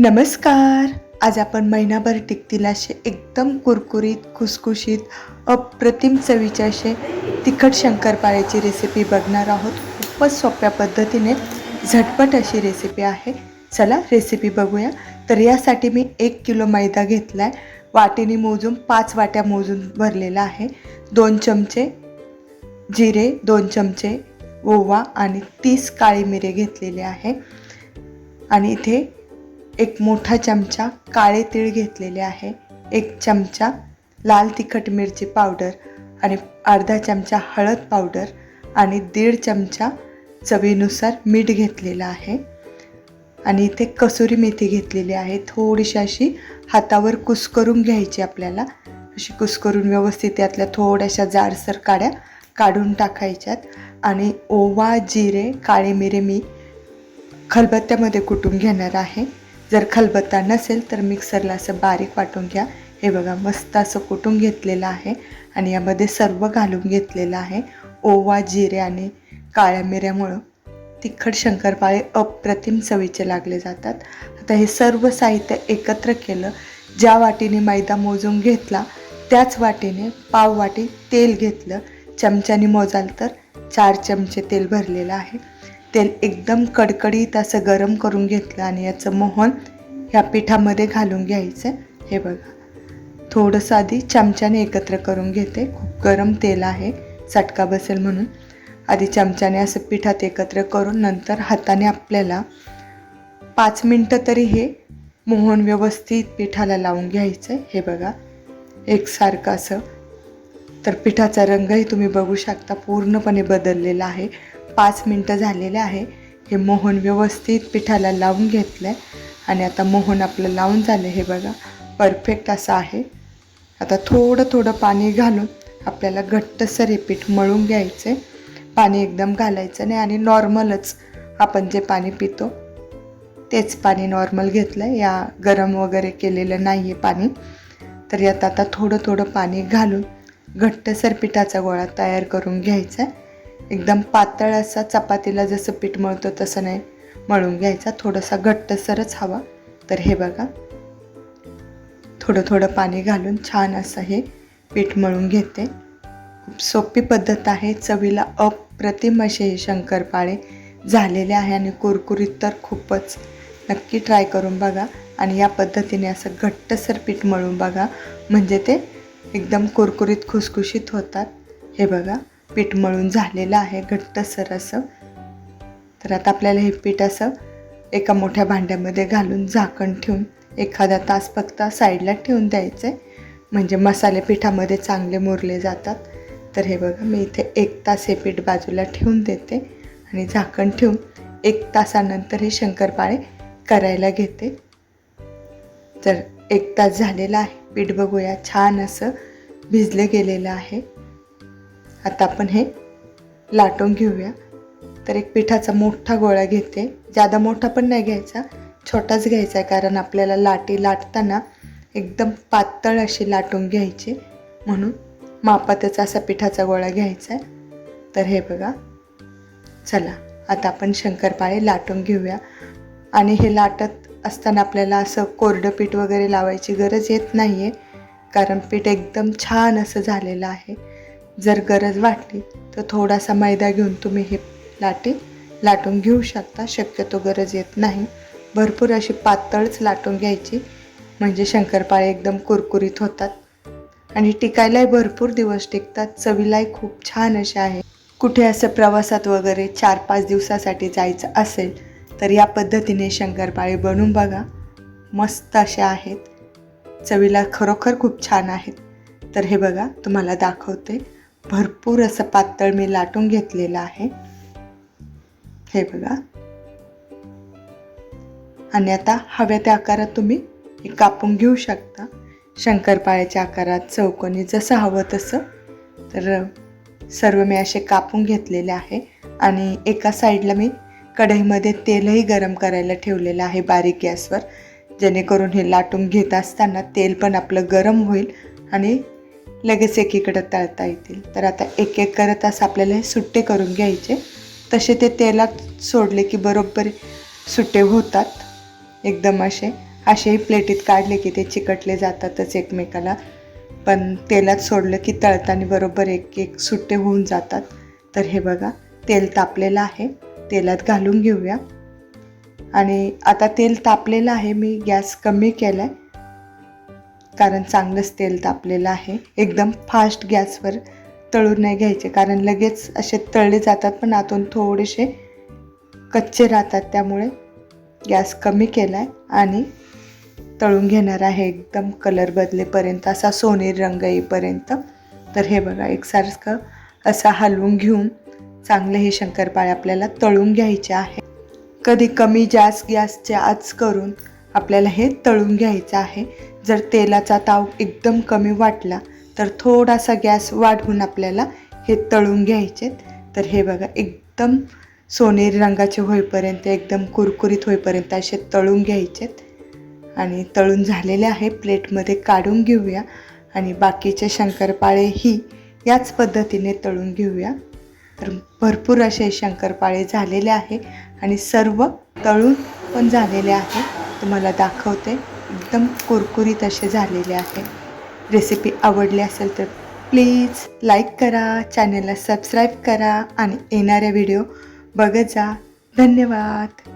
नमस्कार. आज आपण महिनाभर टिकतील असे एकदम कुरकुरीत खुसखुशीत अप्रतिम चवीचे असे तिखट शंकरपाळ्याची रेसिपी बघणार आहोत. खूपच सोप्या पद्धतीने झटपट अशी रेसिपी आहे. चला रेसिपी बघूया. तर यासाठी मी एक किलो मैदा घेतला आहे वाटीने मोजून पाच वाट्या मोजून भरलेला आहे. दोन चमचे जिरे दोन चमचे ओवा आणि तीस काळी मिरे घेतलेले आहे. आणि इथे एक मोठा चमचा काळे तीळ घेतलेले आहे एक चमचा लाल तिखट मिरची पावडर आणि अर्धा चमचा हळद पावडर आणि दीड चमचा चवीनुसार मीठ घेतलेलं आहे. आणि इथे कसुरी मेथी घेतलेली आहे. थोडीशी अशी हातावर कुस्करून घ्यायची आपल्याला. अशी कुस्करून व्यवस्थित त्यातल्या थोड्याशा जाडसर काड्या काढून टाकायच्यात. आणि ओवा जिरे काळे मिरे मी खलबत्त्यामध्ये कुटून घेणार आहे. जर खलबत्ता नसेल तर मिक्सरला असं बारीक वाटून घ्या. हे बघा मस्त असं कुटून घेतलेलं आहे आणि यामध्ये सर्व घालून घेतलेलं आहे. ओवा जिरे आणि काळ्या मिऱ्यामुळं तिखट शंकरपाळे अप्रतिम चवीचे लागले जातात. आता हे सर्व साहित्य एकत्र केलं ज्या वाटीने मैदा मोजून घेतला त्याच वाटीने पाव वाटी तेल घेतलं. चमच्याने मोजाल तर चार चमचे तेल भरलेलं आहे. तेल एकदम कडकडीत असं गरम करून घेतलं आणि याचं मोहन ह्या पिठामध्ये घालून घ्यायचं. हे बघा. थोडंसं आधी चमच्याने एकत्र करून घेते. खूप गरम तेल आहे. चटका बसेल म्हणून. आधी चमच्याने असं पिठात एकत्र करून नंतर हाताने आपल्याला पाच मिनटं तरी हे मोहन व्यवस्थित पिठाला लावून घ्यायचं. हे बघा. एकसारखं असं. तर पिठाचा रंगही तुम्ही बघू शकता. पूर्णपणे बदललेला आहे. पाच मिनटं झालेले आहे. हे मोहन व्यवस्थित पिठाला लावून घेतलं आहे आणि आता मोहन आपलं लावून झालं हे बघा. परफेक्ट असं आहे. आता थोडं थोडं पाणी घालून आपल्याला घट्टसर हे पीठ मळून घ्यायचे पाणी एकदम घालायचं नाही आणि नॉर्मलच आपण जे पाणी पितो तेच पाणी नॉर्मल घेतलं आहे या गरम वगैरे केलेलं नाही आहे पाणी. तर यात आता थोडं थोडं पाणी घालून घट्टसर पिठाचा गोळा तयार करून घ्यायचा आहे एकदम पातळ असा चपातीला जसं पीठ मळतो तसं नाही. मळून घ्यायचा थोडासा घट्टसरच हवा. तर हे बघा. थोडं थोडं पाणी घालून छान असं हे पीठ मळून घेते. खूप सोपी पद्धत आहे. चवीला अप्रतिम असे हे शंकरपाळे झालेले आहे आणि कुरकुरीत तर खूपच. नक्की ट्राय करून बघा आणि या पद्धतीने असं घट्टसर पीठ मळून बघा. म्हणजे ते एकदम कुरकुरीत खुसखुशीत होतात. हे बघा. पीठ मळून झालेलं आहे घट्टसर असं तर आता आपल्याला हे पीठ असं एका मोठ्या भांड्यामध्ये घालून झाकण ठेवून एखादा तास फक्त साईडला ठेवून द्यायचं. आहे म्हणजे मसाले पिठामध्ये चांगले मुरले जातात. तर हे बघा मी इथे एक तास हे पीठ बाजूला ठेवून देते आणि झाकण ठेवून एक तासानंतर हे शंकरपाळे करायला घेते. तर एक तास झालेला आहे. पीठ बघूया छान असं भिजलं गेलेलं आहे. आता आपण हे लाटून घेऊया. तर एक पिठाचा मोठा गोळा घेते. ज्यादा मोठा पण नाही घ्यायचा छोटाच घ्यायचा आहे कारण आपल्याला लाटी लाटताना एकदम पातळ अशी लाटून घ्यायची. म्हणून मापातच असा पिठाचा गोळा घ्यायचा आहे. तर हे बघा. चला आता आपण शंकरपाळे लाटून घेऊया. आणि हे लाटत असताना आपल्याला असं कोरडं पीठ वगैरे लावायची गरज येत नाही आहे कारण पीठ एकदम छान असं झालेलं आहे. जर गरज वाटली तर थोडासा मैदा घेऊन तुम्ही हे लाटे लाटून घेऊ शकता. शक्यतो गरज येत नाही. भरपूर अशी पातळच लाटून घ्यायची. म्हणजे शंकरपाळे एकदम कुरकुरीत होतात. आणि टिकायलाही भरपूर दिवस टिकतात. चवीलाही खूप छान असे आहे कुठे असं प्रवासात वगैरे चार पाच दिवसासाठी जायचं असेल तर या पद्धतीने शंकरपाळे बनवून बघा. मस्त असे आहेत. चवीला खरोखर खूप छान आहेत. तर हे बघा तुम्हाला दाखवते. भरपूर असं पातळ मी लाटून घेतलेलं आहे. हे बघा. आणि आता हव्या त्या आकारात तुम्ही हे कापून घेऊ शकता. शंकरपाळ्याच्या आकारात चौकोनी जसं हवं तसं. तर सर्व मी असे कापून घेतलेले आहे. आणि एका साईडला मी कढईमध्ये तेलही गरम करायला ठेवलेलं आहे बारीक गॅसवर. जेणेकरून हे लाटून घेत असताना तेल पण आपलं गरम होईल आणि लगेच एकीकडं तळता येतील. तर आता एक एक करत असं आपल्याला हे सुट्टे करून घ्यायचे. तसे ते तेलात सोडले की बरोबर सुट्टे होतात. एकदम असे असेही प्लेटीत काढले की ते चिकटले जातातच एकमेकाला. पण तेलात सोडलं की तळताना बरोबर एक एक सुट्टे होऊन जातात. तर हे बघा तेल तापलेलं आहे. तेलात घालून घेऊया. आणि आता तेल तापलेलं आहे मी गॅस कमी केला आहे कारण चांगलंच तेल तापलेलं आहे. एकदम फास्ट गॅसवर तळून नाही घ्यायचे. कारण लगेच असे तळले जातात पण आतून थोडेसे कच्चे राहतात. त्यामुळे गॅस कमी केला आहे आणि तळून घेणार आहे. एकदम कलर बदलेपर्यंत असा सोनेरी रंग येईपर्यंत. तर हे बघा एकसारखं असा हलवून घेऊन चांगले हे शंकरपाळे आपल्याला तळून घ्यायचे आहे. कधी कमी जास्त गॅसचे आज करून आपल्याला हे तळून घ्यायचं आहे. जर तेलाचा ताव एकदम कमी वाटला तर थोडासा गॅस वाढवून आपल्याला हे तळून घ्यायचे तर हे बघा एकदम सोनेरी रंगाचे होईपर्यंत एकदम कुरकुरीत होईपर्यंत असे तळून घ्यायचेत आणि तळून झालेले आहे. प्लेटमध्ये काढून घेऊया. आणि बाकीचे शंकरपाळेही याच पद्धतीने तळून घेऊया. तर भरपूर असे शंकरपाळे झालेले आहे. आणि सर्व तळून पण झालेले आहे. तुम्हाला दाखवते. एकदम कुरकुरीत असे झालेले आहे. रेसिपी आवडली असेल तर प्लीज लाईक करा चॅनलला सबस्क्राईब करा आणि येणाऱ्या व्हिडिओ बघत जा. धन्यवाद.